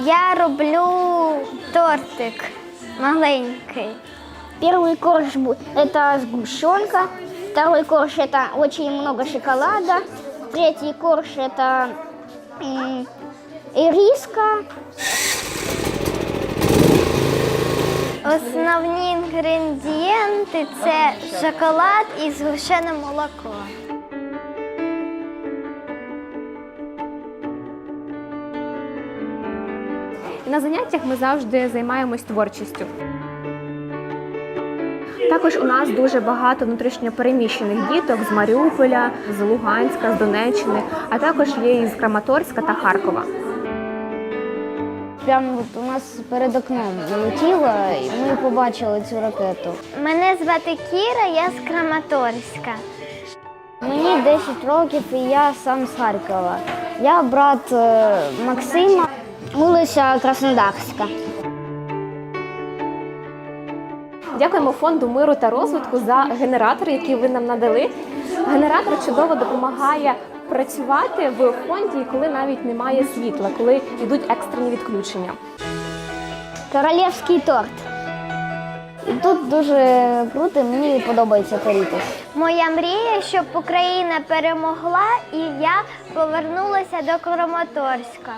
Я роблю тортик маленький. Первый корж бу- это сгущенка, второй корж это очень много шоколада, третий корж это м, ириска, Основні інгредієнти це шоколад і згущене молоко. На заняттях ми завжди займаємось творчістю. Також у нас дуже багато внутрішньопереміщених діток з Маріуполя, з Луганська, з Донеччини, а також є із Краматорська та Харкова. Прямо от у нас перед окном летіла, і ми побачили цю ракету. Мене звати Кіра, я з Краматорська. Мені 10 років і я сам з Харкова. Я брат е, Максима, вулиця Краснодарська. Дякуємо фонду миру та розвитку за генератор, який ви нам надали. Генератор чудово допомагає працювати в фонді, коли навіть немає світла, коли йдуть екстрені відключення. Королівський торт. І тут дуже круто, мені подобається корітись. Моя мрія, щоб Україна перемогла і я повернулася до Краматорська.